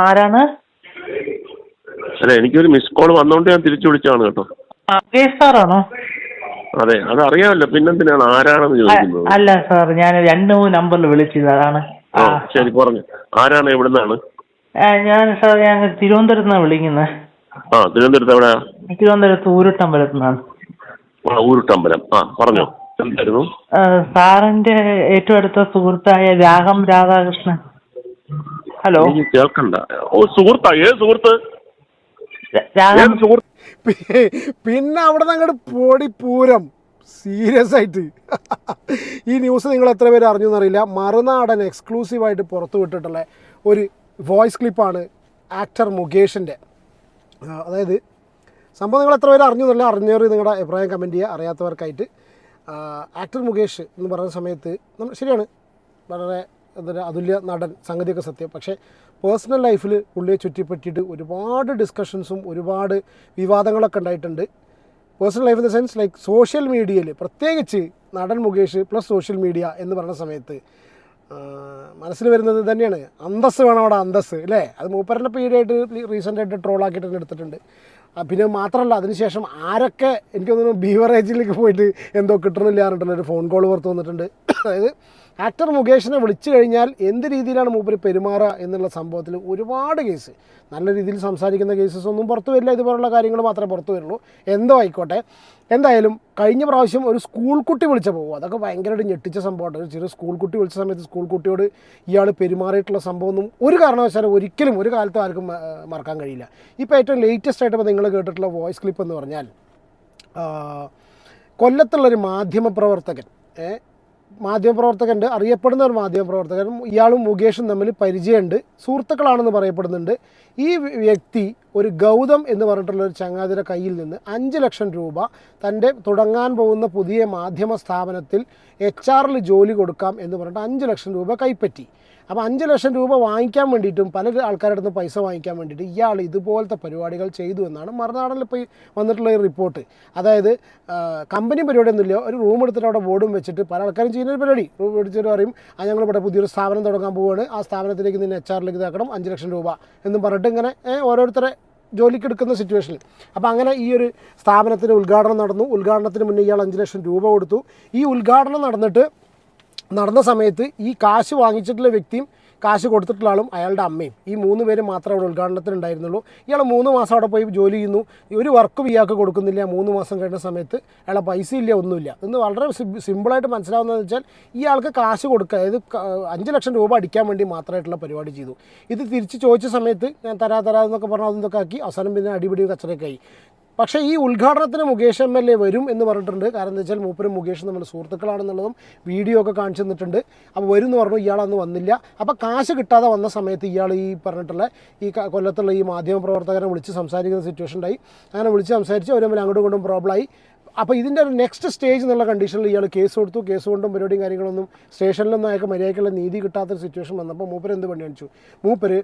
ആരാണ്? അല്ല എനിക്കൊരു മിസ് കോൾ വന്നോണ്ട് ഞാൻ തിരിച്ചു വിളിച്ചാണ് കേട്ടോ. സാറാണോ അതെ അത് അറിയാമല്ലോ പിന്നെന്തിനാണ് ആരാണെന്ന് ചോദിക്കുന്നത്. അല്ല സാർ ഞാൻ രണ്ട് മൂന്ന് നമ്പറിൽ വിളിച്ചത് അതാണ്. ആ. ശരി പറഞ്ഞു. ആരാണ് എവിടുന്നാണ്? ഞാൻ സാർ ഞാൻ തിരുവനന്തപുരത്ത് നിന്നാണ് വിളിക്കുന്നത്. ആ തിരുവനന്തപുരത്ത് എവിടെയാ? തിരുവനന്തപുരത്ത് ഊരുട്ടമ്പലത്തു നിന്നാണ് ആ ഊരുട്ടമ്പലം. ആ പറഞ്ഞോ. എന്തായിരുന്നു? സാറിന്റെ ഏറ്റവും അടുത്ത സുഹൃത്തായ രാഗം രാധാകൃഷ്ണൻ. ഹലോ. കേൾക്കണ്ട. ഓ സുഹൃത്താ ഏത് സുഹൃത്ത്? ര- ഏത് സുഹൃത്ത്? പിന്നെ അവിടെ നിന്ന് അങ്ങോട്ട് പൊടി പൂരം. സീരിയസ് ആയിട്ട്. ഈ ന്യൂസ് നിങ്ങൾ എത്ര പേര് അറിഞ്ഞു എന്നറിയില്ല മറുനാടൻ എക്സ്ക്ലൂസീവായിട്ട് പുറത്തു വിട്ടിട്ടുള്ള ഒരു വോയിസ് ക്ലിപ്പാണ് ആക്ടർ മുകേഷിന്റെ അതായത് സംഭവം നിങ്ങൾ എത്ര പേര് അറിഞ്ഞു എന്നല്ല അറിഞ്ഞവർ നിങ്ങളുടെ അഭിപ്രായം കമന്റ് ചെയ്യുക. അറിയാത്തവർക്കായിട്ട്. ആക്ടർ മുകേഷ് എന്ന് പറയുന്ന സമയത്ത് നമ്മ- ശരിയാണ്. വളരെ എന്താ അതുല്യ നടൻ സംഗതിയൊക്കെ സത്യം. പക്ഷേ പേഴ്സണൽ ലൈഫിൽ പുള്ളിയെ ചുറ്റിപ്പറ്റിയിട്ട് ഒരുപാട് ഡിസ്കഷൻസും ഒരുപാട് വിവാദങ്ങളൊക്കെ ഉണ്ടായിട്ടുണ്ട്. Personal life in the sense like social മീഡിയയിൽ പ്രത്യേകിച്ച് നടൻ മുകേഷ് പ്ലസ് സോഷ്യൽ മീഡിയ എന്ന് പറഞ്ഞ സമയത്ത് മനസ്സിൽ വരുന്നത് തന്നെയാണ്. അന്തസ് വേണം അവിടെ അന്തസ് അല്ലേ? അത് മൂപ്പരന്റെ പീഡിയായിട്ട് റീസെന്റായിട്ട് ട്രോളാക്കിയിട്ട് തന്നെ എടുത്തിട്ടുണ്ട്. പിന്നെ മാത്രമല്ല അതിനുശേഷം ആരൊക്കെ എനിക്ക് തോന്നുന്നു ബീവറേജിലേക്ക് പോയിട്ട് എന്തോ കിട്ടണില്ല പറഞ്ഞിട്ടുള്ള ഒരു ഫോൺ കോൾ പുറത്ത് വന്നിട്ടുണ്ട്. അതായത് ആക്ടർ മുകേഷിനെ വിളിച്ചു കഴിഞ്ഞാൽ എന്ത് രീതിയിലാണ് മൂപ്പര് പെരുമാറുക എന്നുള്ള സംഭവത്തിൽ ഒരുപാട് കേസ് നല്ല രീതിയിൽ സംസാരിക്കുന്ന കേസസ് ഒന്നും പുറത്തു വരില്ല. ഇതുപോലുള്ള കാര്യങ്ങൾ മാത്രമേ പുറത്തു വരുള്ളൂ. എന്തോ ആയിക്കോട്ടെ. എന്തായാലും കഴിഞ്ഞ പ്രാവശ്യം ഒരു സ്കൂൾ കുട്ടി വിളിച്ചപ്പോൾ അതൊക്കെ ഭയങ്കരമായിട്ട് ഞെട്ടിച്ച സംഭവമാണ്. ഒരു ചെറിയ സ്കൂൾ കുട്ടി വിളിച്ച സമയത്ത് സ്കൂൾ കുട്ടിയോട് ഇയാൾ പെരുമാറിയിട്ടുള്ള സംഭവമൊന്നും ഒരു കാരണവശാലും ഒരിക്കലും ഒരു കാലത്തും ആർക്കും മറക്കാൻ കഴിയില്ല. ഇപ്പോൾ ഏറ്റവും ലേറ്റസ്റ്റ് ആയിട്ട് നിങ്ങൾ കേട്ടിട്ടുള്ള വോയിസ് ക്ലിപ്പ് എന്ന് പറഞ്ഞാൽ കൊല്ലത്തുള്ളൊരു മാധ്യമപ്രവർത്തകൻ മാധ്യമപ്രവർത്തകന്റെ അറിയപ്പെടുന്ന ഒരു മാധ്യമപ്രവർത്തകൻ ഇയാളും മുകേഷും തമ്മിൽ പരിചയമുണ്ട് സുഹൃത്തുക്കളാണെന്ന് പറയപ്പെടുന്നുണ്ട്. ഈ വ്യക്തി ഒരു ഗൗതം എന്ന് പറഞ്ഞിട്ടുള്ള ഒരു ചങ്ങാതിയുടെ കയ്യിൽ നിന്ന് അഞ്ച് ലക്ഷം രൂപ തന്റെ തുടങ്ങാൻ പോകുന്ന പുതിയ മാധ്യമ സ്ഥാപനത്തിൽ എച്ച് ആറിൽ ജോലി കൊടുക്കാം എന്ന് പറഞ്ഞിട്ട് അഞ്ച് ലക്ഷം രൂപ കൈപ്പറ്റി. അപ്പോൾ അഞ്ച് ലക്ഷം രൂപ വാങ്ങിക്കാൻ വേണ്ടിയിട്ടും പല ആൾക്കാരുടെ നിന്ന് പൈസ വാങ്ങിക്കാൻ വേണ്ടിയിട്ട് ഇയാൾ ഇതുപോലത്തെ പരിപാടികൾ ചെയ്തു എന്നാണ് മറുനാടനിൽ ഇപ്പോൾ വന്നിട്ടുള്ള ഒരു റിപ്പോർട്ട്. അതായത് കമ്പനി പരിപാടിയൊന്നുമില്ല ഒരു റൂം എടുത്തിട്ട് അവിടെ ബോർഡും വെച്ചിട്ട് പല ആൾക്കാരും ചെയ്യുന്ന ഒരു പരിപാടി. റൂം എടുത്തിട്ട് പറയും ആ ഞങ്ങൾ ഇവിടെ പുതിയൊരു സ്ഥാപനം തുടങ്ങാൻ പോവുകയാണ് ആ സ്ഥാപനത്തിലേക്ക് നിന്ന് എച്ച് ആറിലേക്ക് ഇതാക്കണം അഞ്ച് ലക്ഷം രൂപ എന്നും പറഞ്ഞിട്ട് ഇങ്ങനെ ഓരോരുത്തരെ ജോലിക്ക് എടുക്കുന്ന സിറ്റുവേഷനിൽ അപ്പോൾ അങ്ങനെ ഈ ഒരു സ്ഥാപനത്തിന് ഉദ്ഘാടനം നടന്നു. ഉദ്ഘാടനത്തിന് മുന്നേ ഇയാൾ അഞ്ച് ലക്ഷം രൂപ കൊടുത്തു. ഈ ഉദ്ഘാടനം നടന്നിട്ട് നടന്ന സമയത്ത് ഈ കാശ് വാങ്ങിച്ചിട്ടുള്ള വ്യക്തിയും കാശ് കൊടുത്തിട്ടുള്ള ആളും അയാളുടെ അമ്മയും. ഈ മൂന്ന് പേര് മാത്രം അവിടെ ഉദ്ഘാടനത്തിന് ഉണ്ടായിരുന്നുള്ളൂ ഇയാൾ മൂന്ന് മാസം അവിടെ പോയി ജോലി ചെയ്യുന്നു. ഒരു വർക്കും ഇയാൾക്ക് കൊടുക്കുന്നില്ല. മൂന്ന് മാസം കഴിഞ്ഞ സമയത്ത് അയാളെ പൈസ ഇല്ല ഒന്നുമില്ല. എന്ന് വളരെ സിമ്പിളായിട്ട് മനസ്സിലാവുന്നതെന്ന് വെച്ചാൽ ഇയാൾക്ക് കാശ് കൊടുക്കുക അതായത് അഞ്ച് ലക്ഷം രൂപ അടിക്കാൻ വേണ്ടി മാത്രമായിട്ടുള്ള പരിപാടി ചെയ്തു. ഇത് തിരിച്ച് ചോദിച്ച സമയത്ത് ഞാൻ തരാ തരാ എന്നൊക്കെ പറഞ്ഞു അതൊക്കെ ആക്കി അവസാനം പിന്നെ അടിപിടി കച്ചറയൊക്കെ ആയി. പക്ഷേ ഈ ഉദ്ഘാടനത്തിന് മുകേഷ് എം എൽ എ വരും എന്ന് പറഞ്ഞിട്ടുണ്ട്. കാരണം എന്താ വെച്ചാൽ മൂപ്പരും മുകേഷും നമ്മൾ സുഹൃത്തുക്കളാണെന്നുള്ളതും വീഡിയോ ഒക്കെ കാണിച്ചു തന്നിട്ടുണ്ട്. അപ്പോൾ വരും എന്ന് പറഞ്ഞു ഇയാളന്ന് വന്നില്ല. അപ്പോൾ കാശ് കിട്ടാതെ വന്ന സമയത്ത് ഇയാൾ ഈ പറഞ്ഞിട്ടുള്ള ഈ കൊല്ലത്തുള്ള ഈ മാധ്യമ പ്രവർത്തകരെ വിളിച്ച് സംസാരിക്കുന്ന സിറ്റുവേഷൻ ഉണ്ടായി അങ്ങനെ വിളിച്ച് സംസാരിച്ച് അവർ തമ്മിൽ അങ്ങോട്ടും ഇങ്ങോട്ടും പ്രോബ്ലമായി അപ്പോൾ ഇതിന്റെ ഒരു നെക്സ്റ്റ് സ്റ്റേജ് എന്നുള്ള കണ്ടീഷനിൽ ഇയാൾ കേസ് കൊടുത്തു. കേസ് കൊണ്ടും പരിപാടിയും കാര്യങ്ങളൊന്നും സ്റ്റേഷനിലൊന്നും അയാൾക്ക് മര്യാദയ്ക്കുള്ള നീതി കിട്ടാത്തൊരു സിറ്റുവേഷൻ വന്നപ്പോൾ മൂപ്പർ എന്ത് പണി കാണിച്ചു? മൂപ്പര്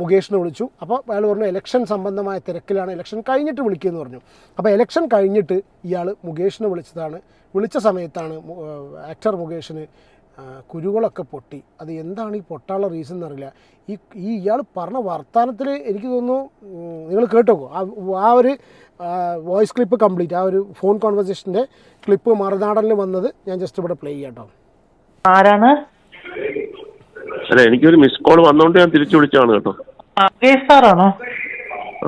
മുകേഷിനെ വിളിച്ചു. അപ്പോൾ അയാൾ പറഞ്ഞു ഇലക്ഷൻ സംബന്ധമായ തിരക്കിലാണ്. ഇലക്ഷൻ കഴിഞ്ഞിട്ട് വിളിക്കുമെന്ന് പറഞ്ഞു. അപ്പോൾ ഇലക്ഷൻ കഴിഞ്ഞിട്ട് ഇയാൾ മുകേഷിനെ വിളിച്ചതാണ്. വിളിച്ച സമയത്താണ് ആക്ടർ മുകേഷിന് കുരുകളൊക്കെ പൊട്ടി. അത് എന്താണ് ഈ പൊട്ടാനുള്ള റീസൺ എന്നറിയില്ല. ഈ ഈ ഇയാൾ പറഞ്ഞ വർത്തമാനത്തിൽ എനിക്ക് തോന്നുന്നു നിങ്ങൾ കേട്ടോ ആ ആ ഒരു വോയിസ് ക്ലിപ്പ് കംപ്ലീറ്റ് ആ ഒരു ഫോൺ കോൺവെർസേഷന്റെ ക്ലിപ്പ് മറുനാടനിൽ വന്നത് ഞാൻ ജസ്റ്റ് ഇവിടെ പ്ലേ ചെയ്യാം കേട്ടോ ആരാണ്? അല്ല എനിക്കൊരു മിസ് കോൾ വന്നോണ്ട് ഞാൻ തിരിച്ചു വിളിച്ചാണ് കേട്ടോ. സാറാണോ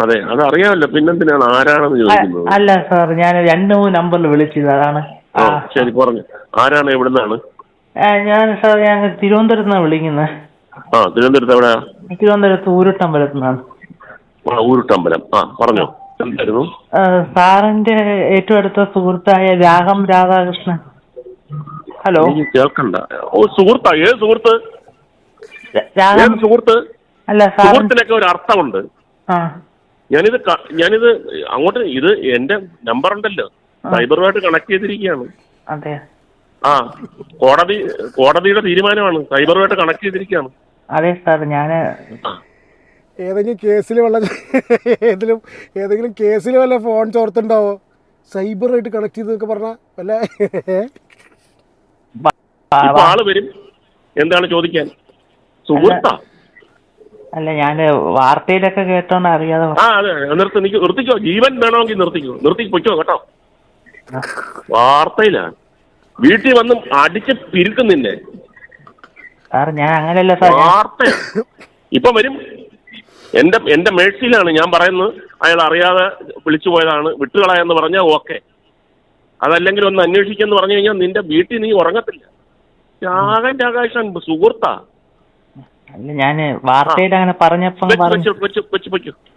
അതെ അത് അറിയാമല്ലോ പിന്നെന്തിനാണ് ആരാണെന്ന് ചോദിക്കുന്നത്. അല്ല സാർ ഞാൻ രണ്ടു മൂന്ന് നമ്പറിൽ വിളിച്ചത് അതാണ് ശരി പറഞ്ഞു. ആരാണ് എവിടുന്നാണ്? ഞാൻ സാർ ഞാൻ തിരുവനന്തപുരത്ത് നിന്നാണ് വിളിക്കുന്നത് ആ തിരുവനന്തപുരത്ത് എവിടെയാ? തിരുവനന്തപുരത്ത് ഊരുട്ടമ്പലത്ത് നിന്നാണ് ആ ഊരുട്ടമ്പലം. ആ പറഞ്ഞോ. എന്തായിരുന്നു? സാറിന്റെ ഏറ്റവും അടുത്ത സുഹൃത്തായ രാഗം രാധാകൃഷ്ണൻ. ഹലോ. കേൾക്കണ്ട. ഓ സുഹൃത്താ ഏത് സുഹൃത്ത്? രാഗം. സുഹൃത്ത്? അല്ല സുഹൃത്തിനൊക്കെ ഒരു അർത്ഥമുണ്ട്. ഞാനിത് ഞാനിത് അങ്ങോട്ട് ഇത് എന്റെ നമ്പർ ഉണ്ടല്ലോ സൈബറുമായിട്ട് കണക്ട് ചെയ്തിരിക്കുകയാണ്. അതെ ആ കോടതി കോടതിയുടെ തീരുമാനമാണ്. സൈബറുമായിട്ട് കണക്ട് ചെയ്തിരിക്കുകയാണ്. അതെ സാർ ഞാൻ ഏതെങ്കിലും കേസിൽ വല്ല ഏതെങ്കിലും ഏതെങ്കിലും കേസിൽ വല്ല ഫോൺ ചോർത്തുണ്ടാവോ? സൈബറായിട്ട് കണക്ട് ചെയ്തെന്നൊക്കെ പറഞ്ഞാൽ വല്ല ഇപ്പൊ ആൾ വരും. എന്താണ് ചോദിക്കാൻ? സുഹൃത്താ? അല്ല ഞാൻ വാർത്തയിലൊക്കെ കേട്ടോന്ന് അറിയാതെ ആ അതെ നിർത്തി നിക്ക് നിർത്തിക്കോ. ജീവൻ വേണമെങ്കിൽ നിർത്തിക്കോ. നിർത്തി പൊയ്ക്കോ കേട്ടോ. വാർത്തയിലാണ് വീട്ടിൽ വന്ന് അടിച്ച് പിരുക്കുന്നില്ലേ നിന്നെ. സാർ ഞാൻ അങ്ങനെയല്ല സാർ വാർത്ത. ഇപ്പൊ വരും. എന്റെ എന്റെ മേഴ്സിയിലാണ് ഞാൻ പറയുന്നത്. അയാൾ അറിയാതെ വിളിച്ചു പോയതാണ്. വിട്ടുകളയെന്ന് പറഞ്ഞാൽ ഓക്കെ. അതല്ലെങ്കിൽ ഒന്ന് അന്വേഷിക്കെന്ന് പറഞ്ഞു കഴിഞ്ഞാൽ നിന്റെ വീട്ടിൽ നീ ഉറങ്ങത്തില്ല. രാഗൻ രാകാശൻ സുഹൃത്താ. ഞാൻ വാർത്തയിൽ അങ്ങനെ പറഞ്ഞപ്പോ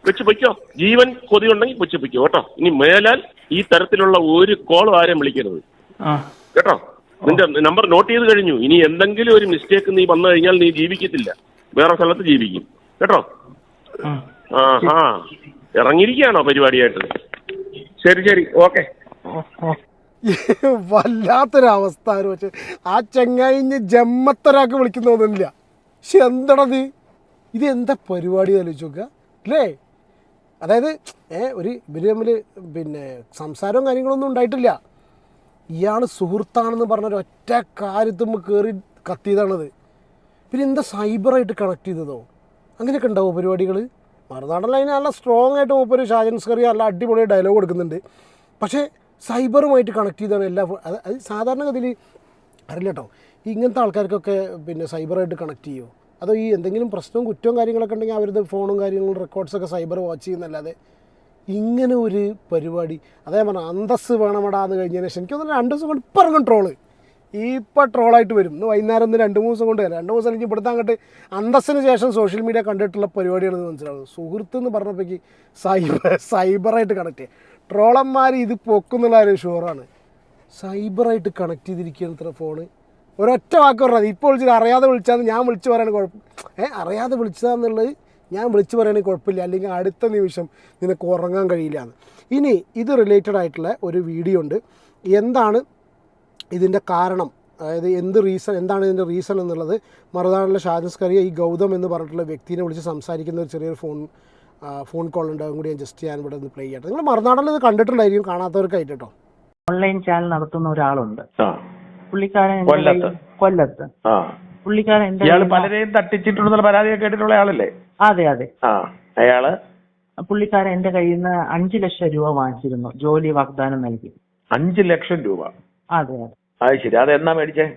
വെച്ച് പൊയ്ക്കോ ജീവൻ കൊതി ഉണ്ടെങ്കിൽ വെച്ച് പൊയ്ക്കോ കേട്ടോ. ഇനി മേലാൽ ഈ തരത്തിലുള്ള ഒരു കോളും ആരെയും വിളിക്കരുത്. ആ. കേട്ടോ? നിന്റെ നമ്പർ നോട്ട് ചെയ്ത് കഴിഞ്ഞു. ഇനി എന്തെങ്കിലും ഒരു മിസ്റ്റേക്ക് നീ വന്നു കഴിഞ്ഞാൽ നീ ജീവിക്കത്തില്ല. വേറെ സ്ഥലത്ത് ജീവിക്കും. കേട്ടോ? ആ. ആ ഇറങ്ങിയിരിക്കുകയാണോ പരിപാടിയായിട്ട്? ശരി ശരി. ഓക്കെ. വല്ലാത്തൊരവസ്ഥ ഒരു പക്ഷേ ആ ചെങ്ങായിഞ്ഞ് ജമ്മത്തൊരാൾക്ക് വിളിക്കുന്ന തോന്നുന്നില്ല. പക്ഷെ എന്താണത് ഇത്? എന്താ പരിപാടി ആലോചിച്ച് നോക്കുക. അല്ലേ? അതായത് ഏ ഒരു ഇവർ തമ്മിൽ പിന്നെ സംസാരവും കാര്യങ്ങളൊന്നും ഉണ്ടായിട്ടില്ല. ഇയാൾ സുഹൃത്താണെന്ന് പറഞ്ഞ ഒറ്റ കാര്യത്തുമ്പോൾ കയറി കത്തിയതാണത്. പിന്നെ എന്താ സൈബറായിട്ട് കണക്ട് ചെയ്തതോ? അങ്ങനെയൊക്കെ ഉണ്ടാവും പരിപാടികൾ മറുനാടൻ ലൈൻ നല്ല സ്ട്രോങ് ആയിട്ട് മൂപ്പര് ഷാജൻസ് സ്കറി നല്ല അടിപൊളി ഡയലോഗ് കൊടുക്കുന്നുണ്ട്. പക്ഷേ സൈബറുമായിട്ട് കണക്ട് ചെയ്താണ് എല്ലാ അത് സാധാരണഗതിയിൽ അറിയില്ല കേട്ടോ. ഇങ്ങനത്തെ ആൾക്കാർക്കൊക്കെ പിന്നെ സൈബറായിട്ട് കണക്ട് ചെയ്യുമോ അതോ ഈ എന്തെങ്കിലും പ്രശ്നവും കുറ്റവും കാര്യങ്ങളൊക്കെ ഉണ്ടെങ്കിൽ അവരുടെ ഫോണും കാര്യങ്ങളും റെക്കോർഡ്സൊക്കെ സൈബർ വാച്ച് ചെയ്യുന്നല്ലാതെ ഇങ്ങനെ ഒരു പരിപാടി. അതേ പറഞ്ഞ അന്തസ് വേണമടാന്ന് കഴിഞ്ഞതിന് ശേഷം എനിക്ക് തോന്നുന്നു രണ്ട് ദിവസം കൊണ്ട് ഇപ്പം ഇറങ്ങും ട്രോൾ ഇപ്പം ട്രോളായിട്ട് വരും. ഇന്ന് വൈകുന്നേരം ഒന്ന് രണ്ട് മൂന്ന് ദിവസം കൊണ്ട് രണ്ട് ദിവസം എനിക്ക് ഇവിടുത്തെ അങ്ങോട്ട് അന്തസ്സിന് ശേഷം സോഷ്യൽ മീഡിയ കണ്ടിട്ടുള്ള പരിപാടിയാണെന്ന് മനസ്സിലാവുന്നത് സുഹൃത്ത് എന്ന് പറഞ്ഞപ്പോഴേക്ക് സൈബർ സൈബറായിട്ട് കണക്ട് ചെയ്യുക ട്രോളന്മാർ ഇത് പൊക്കുന്നുള്ള ഒരു ഷുവറാണ് സൈബറായിട്ട് കണക്ട് ചെയ്തിരിക്കുകയാണ് ഇത്ര ഫോണ് ഒരൊറ്റ വാക്ക് പറഞ്ഞത് ഇപ്പോൾ വിളിച്ചിട്ട് അറിയാതെ വിളിച്ചാന്ന് ഞാൻ വിളിച്ചു പറയാൻ കുഴപ്പം ഏ അറിയാതെ വിളിച്ചതാന്നുള്ളത് ഞാൻ വിളിച്ചു പറയുകയാണെങ്കിൽ കുഴപ്പമില്ല. അല്ലെങ്കിൽ അടുത്ത നിമിഷം നിനക്ക് ഉറങ്ങാൻ കഴിയില്ല എന്ന്. ഇനി ഇത് റിലേറ്റഡ് ആയിട്ടുള്ള ഒരു വീഡിയോ ഉണ്ട്. എന്താണ് ഇതിന്റെ കാരണം? അതായത് എന്ത് റീസൺ എന്താണ് ഇതിന്റെ റീസൺ എന്നുള്ളത് മറുനാടിലെ ഷാജസ്കറിയ ഈ ഗൗതം എന്ന് പറഞ്ഞിട്ടുള്ള വ്യക്തിനെ വിളിച്ച് സംസാരിക്കുന്ന ഒരു ചെറിയൊരു ഫോൺ ഫോൺ കോൾ ഉണ്ട്. അതും കൂടി ഞാൻ ജസ്റ്റ് ഞാൻ ഇവിടെ നിന്ന് പ്ലേ ചെയ്യട്ടെ നിങ്ങൾ മറുനാടിൽ ഇത് കണ്ടിട്ടുണ്ടായിരിക്കും. കാണാത്തവർക്കായിട്ട് കേട്ടോ. ഓൺലൈൻ ചാനൽ നടത്തുന്ന ഒരാളുണ്ട്. ആ. പുള്ളിക്കാരൻ കൊല്ലത്ത്? പുള്ളിക്കാരൻ എന്റെ ഇയാൾ പലരെയും തട്ടിച്ചിട്ടുണ്ടെന്നുള്ള പരാതിയൊക്കെ കേട്ടിട്ടുള്ള ആളല്ലേ? അതെ അതെ. ആ അയാൾ? പുള്ളിക്കാരൻ എന്റെ കയ്യിൽ നിന്ന് അഞ്ചു ലക്ഷം രൂപ വാങ്ങിച്ചിരുന്നു. ജോലി വാഗ്ദാനം നൽകി. അഞ്ചു ലക്ഷം രൂപ? അതെ അതെ. അത് ശരി. അത് എന്നാ മേടിച്ചേ?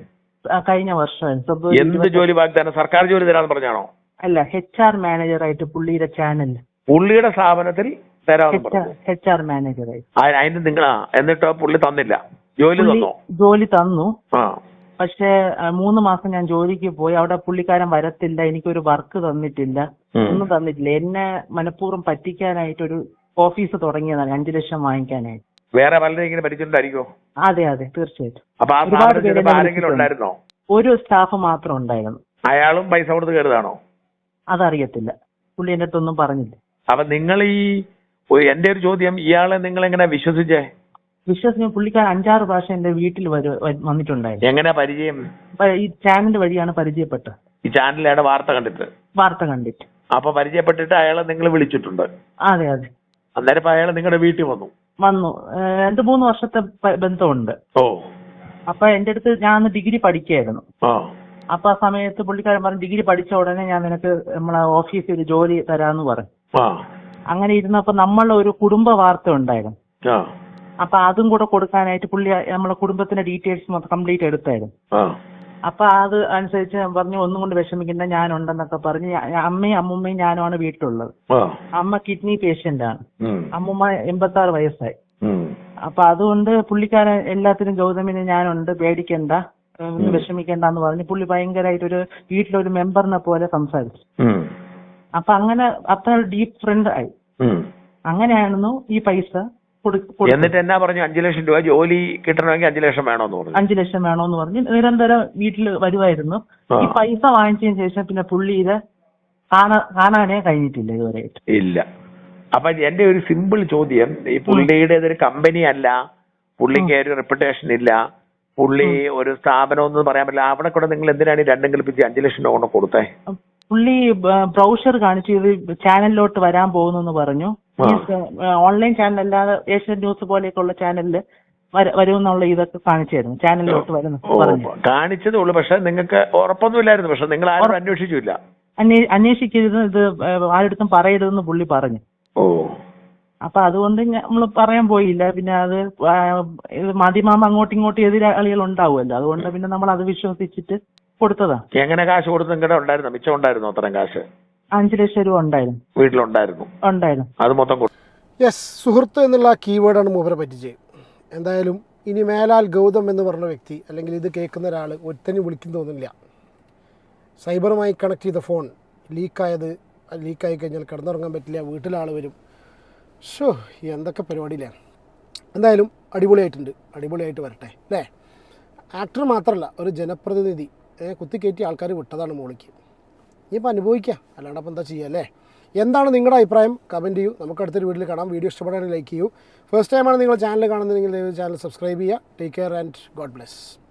ആ, കഴിഞ്ഞ വർഷം ഫെബ്രുവരി എന്ത് ഇരുപത്തി- ജോലി വാഗ്ദാനം? സർക്കാർ ജോലി തരാന്ന് പറഞ്ഞാണോ? അല്ല എച്ച് ആർ മാനേജറായിട്ട് പുള്ളിയുടെ ചാനൽ പുള്ളിയുടെ സ്ഥാപനത്തിൽ തരാമെന്ന് പറഞ്ഞു. എച്ച് ആർ മാനേജറായിട്ട് ആ- അതിന് നിങ്ങളാ. എന്നിട്ടോ പുള്ളി തന്നില്ല. ജോലി തന്നോ? ജോലി തന്നു. ആ. പക്ഷേ മൂന്ന് മാസം ഞാൻ ജോലിക്ക് പോയി. അവിടെ പുള്ളിക്കാരൻ വരത്തില്ല. എനിക്കൊരു വർക്ക് തന്നിട്ടില്ല. ഒന്നും തന്നിട്ടില്ല. എന്നെ മനഃപൂർവം പറ്റിക്കാനായിട്ട് ഒരു ഓഫീസ് തുടങ്ങിയതാണ്. അഞ്ചു ലക്ഷം വാങ്ങിക്കാനായിട്ട്. വേറെ പലരും ഇങ്ങനെ പഠിച്ചിട്ടുണ്ടായിരിക്കോ അതെ അതെ. തീർച്ചയായിട്ടും. ഒരുപാട് പേരെ വിളിച്ചിട്ടുണ്ട്. ഒരു സ്റ്റാഫ് മാത്രം ഉണ്ടായിരുന്നു. അയാളും പൈസ കൊടുത്ത് കയറുതാണോ അതറിയത്തില്ല. പുള്ളി എന്റെ അടുത്തൊന്നും പറഞ്ഞില്ല. അപ്പൊ നിങ്ങൾ ഈ ഒരു- എന്റെ ഒരു ചോദ്യം ഇയാളെ നിങ്ങൾ എങ്ങനെ വിശ്വസിച്ചേ? വിശ്വസിന് പുള്ളിക്കാരൻ അഞ്ചാറ് പ്രാവശ്യം എന്റെ വീട്ടിൽ വന്നിട്ടുണ്ടായിരുന്നു. എങ്ങനെ പരിചയം? ഈ ചാനൽ വഴിയാണ് പരിചയപ്പെട്ടത്. ഈ ചാനലിലാണ് വാർത്ത കണ്ടിട്ട്? വാർത്ത കണ്ടിട്ട്. അപ്പൊ പരിചയപ്പെട്ടിട്ട് അയാളെ നിങ്ങൾ വിളിച്ചിട്ടുണ്ട്? അതെ അതെ. അന്നേരം അയാൾ നിങ്ങളുടെ വീട്ടിൽ വന്നു? വന്നു. രണ്ടു മൂന്ന് വർഷത്തെ ബന്ധമുണ്ട്. ഓ. അപ്പൊ എന്റെ അടുത്ത് ഞാൻ ഡിഗ്രി പഠിക്കായിരുന്നു അപ്പൊ ആ സമയത്ത് പുള്ളിക്കാരൻ പറഞ്ഞു ഡിഗ്രി പഠിച്ച ഉടനെ ഞാൻ നിനക്ക് നമ്മളെ ഓഫീസിൽ ഒരു ജോലി തരാന്ന് പറഞ്ഞു. അങ്ങനെ ഇരുന്നപ്പോ നമ്മളെ ഒരു കുടുംബ വാർത്ത ഉണ്ടായിരുന്നു. അപ്പൊ അതും കൂടെ കൊടുക്കാനായിട്ട് പുള്ളി നമ്മളെ കുടുംബത്തിന്റെ ഡീറ്റെയിൽസ് മൊത്തം കംപ്ലീറ്റ് എടുത്തായിരുന്നു. അപ്പൊ അത് അനുസരിച്ച് പറഞ്ഞു ഒന്നും കൊണ്ട് വിഷമിക്കുന്ന ഞാനുണ്ടെന്നൊക്കെ പറഞ്ഞ് അമ്മയും അമ്മുമ്മയും ഞാനുമാണ് വീട്ടിലുള്ളത്. അമ്മ കിഡ്നി പേഷ്യന്റ് ആണ് അമ്മൂമ്മ എൺപത്തി ആറ് വയസ്സായി അപ്പൊ അതുകൊണ്ട് പുള്ളിക്കാരൻ എല്ലാത്തിനും ഗൗതമിന് ഞാനുണ്ട് പേടിക്കണ്ട വിഷമിക്കണ്ട എന്ന് പറഞ്ഞ് പുള്ളി ഭയങ്കരമായിട്ടൊരു വീട്ടിലൊരു മെമ്പറിനെ പോലെ സംസാരിച്ചു. അപ്പൊ അങ്ങനെ അത്ര ഡീപ് ഫ്രണ്ട് ആയി. അങ്ങനെയായിരുന്നു ഈ പൈസ. എന്നിട്ട് എന്നാ പറഞ്ഞു? അഞ്ചു ലക്ഷം രൂപ ജോലി കിട്ടണമെങ്കിൽ അഞ്ചു ലക്ഷം വേണോന്ന് പറഞ്ഞു. അഞ്ചു ലക്ഷം വേണോന്ന് പറഞ്ഞ്. നിരന്തരം വീട്ടിൽ വരുമായിരുന്നു ഈ പൈസ വാങ്ങിച്ചതിന് ശേഷം പിന്നെ പുള്ളി ഇത് കാണാ കാണാനേ കഴിഞ്ഞിട്ടില്ല ഇതുവരെ. ഇല്ല. അപ്പൊ എന്റെ ഒരു സിമ്പിൾ ചോദ്യം ഈ പുള്ളിയുടെ ഒരു കമ്പനി അല്ല പുള്ളിക്ക് ഒരു റെപ്യൂട്ടേഷൻ ഇല്ല പുള്ളി ഒരു സ്ഥാപനം ഒന്നും പറയാൻ പറ്റില്ല അവിടെ കൂടെ നിങ്ങൾ എന്തിനാണ് രണ്ടും കൽപ്പിച്ച് അഞ്ചു ലക്ഷം രൂപ കൊണ്ട് കൊടുത്തേ? പുള്ളി ബ്രൗഷർ കാണിച്ചു ഇത് ചാനലിലോട്ട് വരാൻ പോകുന്നു പറഞ്ഞു. ഓൺലൈൻ ചാനൽ അല്ലാതെ ഏഷ്യൻ ന്യൂസ് പോലെയൊക്കെയുള്ള ചാനലിൽ വരുമെന്നുള്ള ഇതൊക്കെ കാണിച്ചായിരുന്നു. ചാനലിലോട്ട് വരുന്നു കാണിച്ചതേ ഉള്ളൂ. പക്ഷെ നിങ്ങൾക്ക് ഉറപ്പൊന്നുമില്ലായിരുന്നു. പക്ഷെ നിങ്ങൾ ആരും അന്വേഷിച്ചില്ല. അന്വേ അന്വേഷിക്കരുത് ഇത് ആരെടുത്തും പറയരുതെന്ന് പുള്ളി പറഞ്ഞു. ഓ. അപ്പൊ അതുകൊണ്ട് നമ്മൾ പറയാൻ പോയില്ല. പിന്നെ അത് മാധ്യമം അങ്ങോട്ടും ഇങ്ങോട്ടും എതിരാളികൾ ഉണ്ടാവുമല്ലോ. അതുകൊണ്ട് പിന്നെ നമ്മൾ അത് വിശ്വസിച്ചിട്ട് കൊടുത്തതാ. എങ്ങനെ കാശ് കൊടുത്തു നിങ്ങളുടെ ഉണ്ടായിരുന്നോ? മിച്ചം ഉണ്ടായിരുന്നോ അത്രയും കാശ്? അഞ്ചു ലക്ഷം രൂപ ഉണ്ടായിരുന്നു. വീട്ടിലുണ്ടായിരുന്നു. ഉണ്ടായിരുന്നു. അത് മൊത്തം യെസ് സുഹൃത്ത് എന്നുള്ള കീവേഡാണ് മൂപ്പരെ പറ്റിച്ചത്. എന്തായാലും ഇനി മേലാൽ ഗൗതം എന്ന് പറഞ്ഞ വ്യക്തി അല്ലെങ്കിൽ ഇത് കേൾക്കുന്ന ഒരാൾ ഒരുത്തനും വിളിക്കും തോന്നുന്നില്ല. സൈബറുമായി കണക്ട് ചെയ്ത ഫോൺ ലീക്കായത് ലീക്കായി കഴിഞ്ഞാൽ കിടന്നുറങ്ങാൻ പറ്റില്ല വീട്ടിലാൾ വരും. ഷോ എന്തൊക്കെ പരിപാടിയില്ലേ എന്തായാലും അടിപൊളിയായിട്ടുണ്ട്. അടിപൊളിയായിട്ട് വരട്ടെ അല്ലേ? ആക്ടർ മാത്രമല്ല ഒരു ജനപ്രതിനിധി. കുത്തിക്കയറ്റി ആൾക്കാർ വിട്ടതാണ് മോളിക്ക്. ഇനിയിപ്പോൾ അനുഭവിക്കാം. അല്ലാണ്ട് അപ്പം എന്താ ചെയ്യുക അല്ലേ? എന്താണ് നിങ്ങളുടെ അഭിപ്രായം? കമന്റ് ചെയ്യൂ. നമുക്ക് അടുത്തൊരു വീട്ടിൽ കാണാം. വീഡിയോ ഇഷ്ടപ്പെടുകയാണെങ്കിൽ ലൈക്ക് ചെയ്യൂ. ഫസ്റ്റ് ടൈമാണ് നിങ്ങൾ ചാനൽ കാണുന്നതെങ്കിൽ ചാനൽ സബ്സ്ക്രൈബ് ചെയ്യുക. Take care and God bless